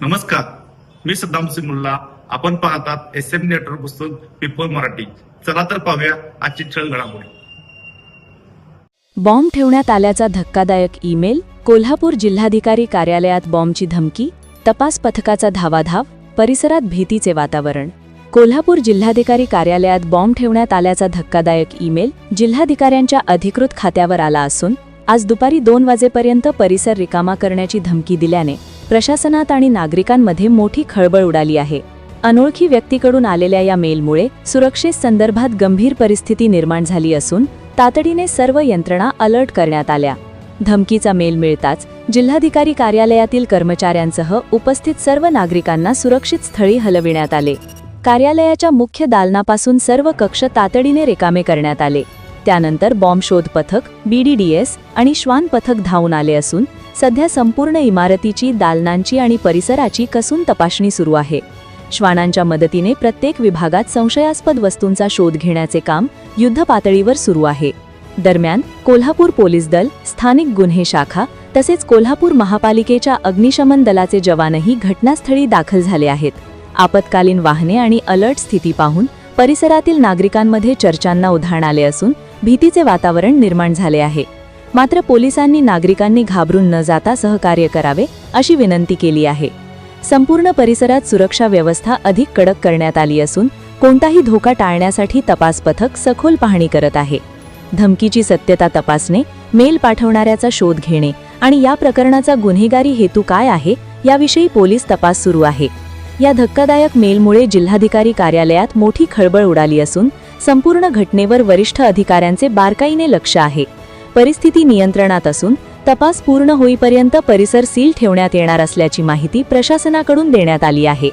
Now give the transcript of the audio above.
नमस्कार. मी सद्दाम सिमुल्ला आपण पाहतात एस एम नेटवर्क पुस्तक पीपल मराठी. चला तर पाहूया आजची छळ घडामोडी. बॉम्ब ठेवण्यात आल्याचा धक्कादायक ईमेल कोल्हापूर जिल्हाधिकारी कार्यालयात बॉम्बची धमकी तपास पथकाचा धावाधाव परिसरात भीतीचे वातावरण. कोल्हापूर जिल्हाधिकारी कार्यालयात बॉम्ब ठेवण्यात आल्याचा धक्कादायक ईमेल जिल्हाधिकाऱ्यांच्या अधिकृत खात्यावर आला असून आज दुपारी दोन वाजेपर्यंत परिसर रिकामा करण्याची धमकी दिल्याने प्रशासनात आणि नागरिकांमध्ये मोठी खळबळ उडाली आहे. अनोळखी व्यक्तीकडून आलेल्या या मेलमुळे सुरक्षेसंदर्भात गंभीर परिस्थिती निर्माण झाली असून तातडीने सर्व यंत्रणा अलर्ट करण्यात आल्या. धमकीचा मेल मिळताच जिल्हाधिकारी कार्यालयातील कर्मचाऱ्यांसह उपस्थित सर्व नागरिकांना सुरक्षित स्थळी हलविण्यात आले. कार्यालयाच्या मुख्य दालनापासून सर्व कक्ष तातडीने रिकामे करण्यात आले. त्यानंतर बॉम्ब शोध पथक बीडीडीएस आणि श्वान पथक धावून आले असून सध्या संपूर्ण इमारतीची दालनांची आणि परिसराची कसून तपासणी सुरू आहे. श्वानांच्या मदतीने प्रत्येक विभागात संशयास्पद वस्तूंचा शोध घेण्याचे काम युद्धपातळीवर सुरू आहे. दरम्यान कोल्हापूर पोलीस दल स्थानिक गुन्हे शाखा तसेच कोल्हापूर महापालिकेच्या अग्निशमन दलाचे जवानही घटनास्थळी दाखल झाले आहेत. आपत्कालीन वाहने आणि अलर्ट स्थिती पाहून परिसरातील नागरिकांमध्ये चर्चांना उधाण आले असून भीतीचे वातावरण निर्माण झाले आहे. मात्र पोलिसांनी नागरिकांनी घाबरून न जाता सहकार्य करावे अशी विनंती केली आहे. संपूर्ण परिसरात सुरक्षा व्यवस्था अधिक कडक करण्यात आली असून कोणताही धोका टाळण्यासाठी तपास पथक सखोल पाहणी करत आहे. धमकीची सत्यता तपासणे मेल पाठवणाऱ्याचा शोध घेणे आणि या प्रकरणाचा गुन्हेगारी हेतू काय आहे याविषयी पोलीस तपास सुरू आहे. या धक्कादायक मेलमुळे जिल्हाधिकारी कार्यालयात मोठी खळबळ उडाली असून संपूर्ण घटनेवर वरिष्ठ अधिकाऱ्यांचे बारकाईने लक्ष आहे. परिस्थिती नियंत्रणात असून तपास पूर्ण होईपर्यंत परिसर सील ठेवण्यात येणार असल्याची माहिती प्रशासनाकडून देण्यात आली आहे.